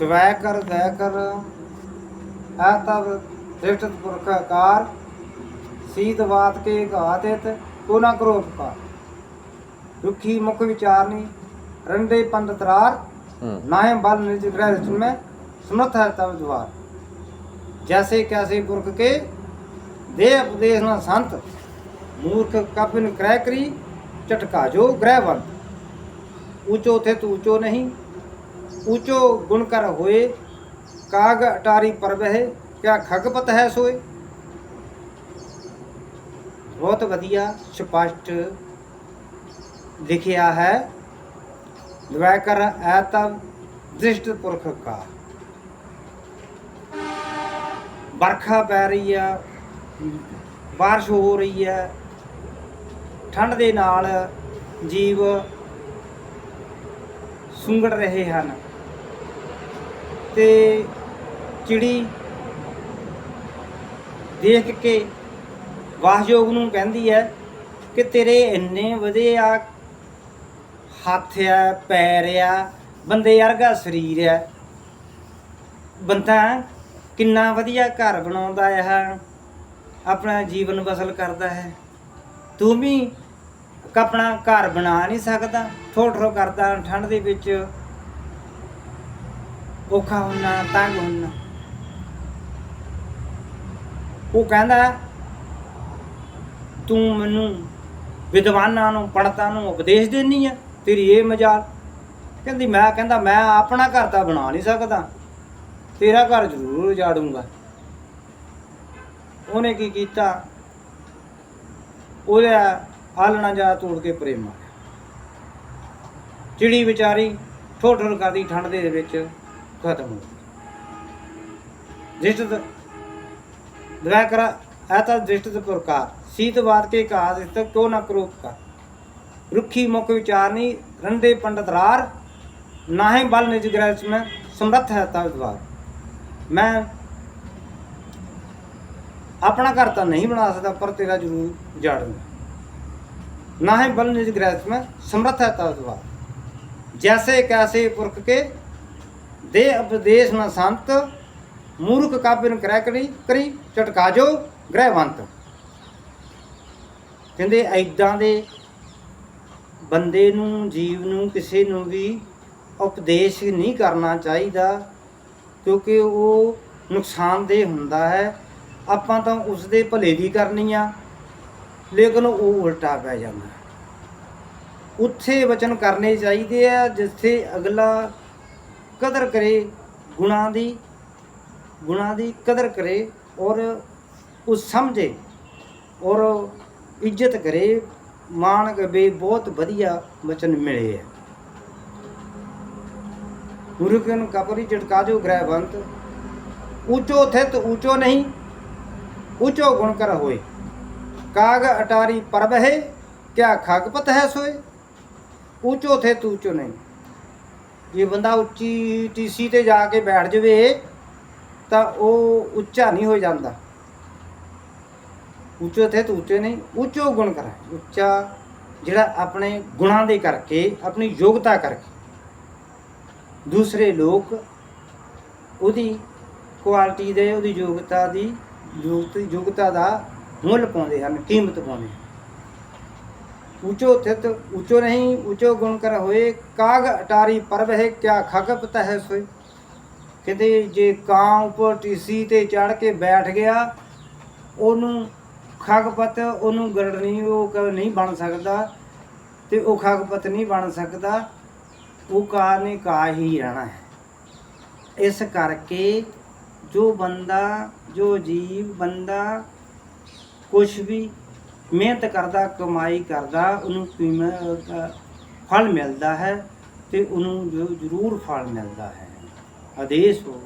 ਤਵੈ ਕਰ ਦੈ ਕਰ ਆ ਤਬ ਦ੍ਰਿਸ਼ਟ ਪੁਰਖ ਆਕਾਰ ਸੀਤ ਬਾਤ ਕੇ ਘਾਤਿਤ ਕੋ ਨਾ ਕਰੋ ਉਪਕਾਰ। ਦੁਖੀ ਮੁਖ ਵਿਚਾਰਨੀ ਰੰਡੇ ਪੰਡਤ ਰਾਰ ਨਾਹੇ ਬਲ ਨਿਜ ਗ੍ਰਹਿ ਰਚਨ ਮੈਂ ਸਮਰਥ ਹੈ ਤਬ ਜਵਾਰ। ਜੈਸੇ ਕੈਸੇ ਪੁਰਖ ਕੇ ਦੇ ਉਪਦੇਸ਼ ਨਾ ਸੰਤ ਮੂਰਖ ਕਪਿਨ ਕਰੈ ਕਰੀ ਝਟਕਾ ਜੋ ਗ੍ਰਹਿ ਗ੍ਰਹਿਵੰਤ ਉਚੋ ਤੇ ਤੂਚੋ ਨਹੀਂ ਊਚੋ ਗੁਣ ਕਰ ਹੋਏ, ਕਾਗ ਅਟਾਰੀ ਪਰਵਹਿ ਕਿਆ ਖਗਪਤ ਹੈ ਸੋਏ? ਬਹੁਤ ਵਧੀਆ ਸਪਸ਼ਟ ਲਿਖਿਆ ਹੈ। ਦਵੈਕਰ ਐਤਵ ਦ੍ਰਿਸ਼ਟ ਪੁਰਖ ਕਾ। ਬਰਖਾ ਪੈ ਰਹੀ ਆ بارش ਹੋ ਰਹੀ ਹੈ। ਠੰਡ ਦੇ ਨਾਲ ਜੀਵ ਸੁੰਗੜ ਰਹੇ ਹਨ। ਤੇ ਚਿੜੀ ਦੇਖ ਕੇ ਵਾਹਯੋਗ ਨੂੰ ਕਹਿੰਦੀ ਹੈ ਕਿ ਤੇਰੇ ਇੰਨੇ ਵਧੀਆ ਹੱਥ ਆ, ਪੈਰ ਆ, ਬੰਦੇ ਵਰਗਾ ਸਰੀਰ ਆ। ਬੰਦਾ ਕਿੰਨਾ ਵਧੀਆ ਘਰ ਬਣਾਉਂਦਾ ਹੈ, ਆਪਣਾ ਜੀਵਨ ਬਸਲ ਕਰਦਾ ਹੈ। ਤੂੰ ਵੀ ਆਪਣਾ ਘਰ ਬਣਾ ਨਹੀਂ ਸਕਦਾ ਠੋ ਠੋ ਕਰਦਾ, ਠੰਡ ਦੇ ਵਿੱਚ ਔਖਾ ਹੁੰਨਾ, ਤੰਗ ਹੁੰਨਾ। ਉਹ ਕਹਿੰਦਾ, ਤੂੰ ਮੈਨੂੰ ਵਿਦਵਾਨਾਂ ਨੂੰ ਪੰਡਤਾਂ ਨੂੰ ਉਪਦੇਸ਼ ਦੇਣੀ ਆ, ਤੇਰੀ ਇਹ ਮਜਾਲ ਕਹਿੰਦੀ, ਮੈਂ, ਕਹਿੰਦਾ, ਮੈਂ ਆਪਣਾ ਘਰ ਤਾਂ ਬਣਾ ਨਹੀਂ ਸਕਦਾ, ਤੇਰਾ ਘਰ ਜ਼ਰੂਰ ਉਜਾੜੂੰਗਾ। ਉਹਨੇ ਕੀ ਕੀਤਾ? ਉਹਦਾ ਆਲਣਾ ਜਾ ਤੋੜ ਕੇ ਪ੍ਰੇਮ ਮਾਰਿਆ। ਚਿੜੀ ਵਿਚਾਰੀ ਠੋਠਰ ਕਰਦੀ ਠੰਡ ਦੇ ਵਿੱਚ ਖਤਮ ਹੋ ਗਈ। ਜਿਸ ਦਇਆ ਕਰ ਐਤਾ ਦ੍ਰਿਸ਼ਟ ਪ੍ਰਕਾਰ ਸੀਤਵਾਦ ਕੇ ਕਹਾ ਦਿਸਤ ਕਿਉ ਨਾ ਕਰੋਪ ਕਾ ਰੁੱਖੀ ਮੁਖ ਵਿਚਾਰਨੀ ਰੰਡੇ ਪੰਡਤ ਰਾਰ, ਨਾਹੇ ਬਲ ਨਿਜ ਗ੍ਰਹਿ ਮੈਂ ਸਮਰੱਥ ਹੈ ਤਾ ਦਵਾਰ ਮੈਂ ਆਪਣਾ ਘਰ ਤਾਂ ਨਹੀਂ ਬਣਾ ਸਕਦਾ, ਪਰ ਤੇਰਾ ਜ਼ਰੂਰ ਉਜਾੜੂੰਗਾ ਨਾਹੇ ਬਲ ਨਿਜ ਗ੍ਰਹਿ ਮੈਂ, ਸਮਰੱਥ ਹੈ ਤਾ ਦਵਾਰ ਜੈਸੇ ਕੈਸੇ ਪੁਰਖ ਕੇ ਦੇ ਉਪਦੇਸ਼ ਨ ਸੰਤ, ਮੂਰਖ ਕਾਬਿਨ ਕਰੈ ਕਰੀ ਕਰੀ ਝਟਕਾ ਜੋ ਗ੍ਰਹਿਵੰਤ। ਕਹਿੰਦੇ ਐਦਾਂ ਦੇ ਬੰਦੇ ਨੂੰ, ਜੀਵ ਨੂੰ, ਕਿਸੇ ਨੂੰ ਵੀ ਉਪਦੇਸ਼ ਨਹੀਂ ਕਰਨਾ ਚਾਹੀਦਾ, ਕਿਉਂਕਿ ਉਹ ਨੁਕਸਾਨਦੇਹ ਹੁੰਦਾ ਹੈ। ਆਪਾਂ ਤਾਂ ਉਸ ਦੇ ਭਲੇ ਦੀ ਕਰਨੀ ਆ। ਲੇਕਿਨ ਉਹ ਉਲਟਾ ਪੈ ਜਾਂਦਾ ਉੱਥੇ ਵਚਨ ਕਰਨੇ ਚਾਹੀਦੇ ਆ, ਜਿੱਥੇ ਅਗਲਾ ਕਦਰ ਕਰੇ, ਗੁਣਾਂ ਦੀ ਗੁਣਾਂ ਦੀ ਕਦਰ ਕਰੇ ਔਰ ਉਹ ਸਮਝੇ ਔਰ ਇੱਜ਼ਤ ਕਰੇ, ਮਾਣ ਕਰੇ, ਬਹੁਤ ਵਧੀਆ ਵਚਨ ਮਿਲੇ ਹੈ। ਗੁਰੂਕਨ ਕਪਰੀ ਝਟਕਾ ਜੋ ਗ੍ਰਹਿਵੰਤ ਊਚੋ ਥਿਤ ਊਚੋ ਨਹੀਂ ਊਚੋ ਗੁਣ ਕਰ ਹੋਏ। ਕਾਗ ਅਟਾਰੀ ਪਰਬ ਹੈ ਕਿਆ ਖਗਪਤ ਹੈ ਸੋਏ? ਊਚੋ ਥਿਤ ਊਚੋ ਨਹੀਂ। ਜੇ ਬੰਦਾ ਉੱਚੀ ਟੀਸੀ ਤੇ ਜਾ ਕੇ ਬੈਠ ਜਵੇ, ਤਾਂ ਉਹ ਉੱਚਾ ਨਹੀਂ ਹੋ ਜਾਂਦਾ। ਉੱਚੋ ਤੇ ਤਾਂ ਉੱਚੇ ਨਹੀਂ, ਉੱਚੋ ਗੁਣ ਕਰਾ। ਉੱਚਾ ਜਿਹੜਾ ਆਪਣੇ ਗੁਣਾਂ ਦੇ ਕਰਕੇ, ਆਪਣੀ ਯੋਗਤਾ ਕਰਕੇ। ਦੂਸਰੇ ਲੋਕ ਉਹਦੀ ਕੁਆਲਿਟੀ ਦੇ, ਉਹਦੀ ਯੋਗਤਾ ਦੀ ਯੋਗਤ ਯੋਗਤਾ ਦਾ ਮੁੱਲ ਪਾਉਂਦੇ ਹਨ, ਕੀਮਤ ਪਾਉਂਦੇ ਹਨ। ਉੱਚੋ ਥਿਤ ਉੱਚੋ ਨਹੀਂ, ਉੱਚੋ ਗੁਣ ਕਰ ਹੋਏ, ਕਾਗ ਅਟਾਰੀ ਪਰਵ ਹੈ ਕਿਆ ਖਗਪਤ ਹੈ ਸੋਏ। ਕਹਿੰਦੇ ਜੇ ਕਾਂ ਉੱਪਰ ਟੀਸੀ ਤੇ ਚੜ ਕੇ ਬੈਠ ਗਿਆ, ਉਹਨੂੰ ਖਗਪਤ ਉਹਨੂੰ ਗਰੜਨੀ ਉਹ ਨਹੀਂ ਬਣ ਸਕਦਾ ਤੇ ਉਹ ਖਗਪਤ ਨਹੀਂ ਬਣ ਸਕਦਾ, ਉਹ ਕਾਂ ਨੇ ਕਾ ਹੀ ਰਹਿਣਾ ਹੈ। ਇਸ ਕਰਕੇ ਜੋ ਬੰਦਾ, ਜੋ ਜੀਵ ਬੰਦਾ ਕੁਝ ਵੀ ਮਿਹਨਤ ਕਰਦਾ, ਕਮਾਈ ਕਰਦਾ, ਉਹਨੂੰ ਕੀਮਤ ਫਲ ਮਿਲਦਾ ਹੈ ਤੇ ਉਹਨੂੰ ਜੋ ਜ਼ਰੂਰ ਫਲ ਮਿਲਦਾ ਹੈ। ਆਦੇਸ਼ ਹੋ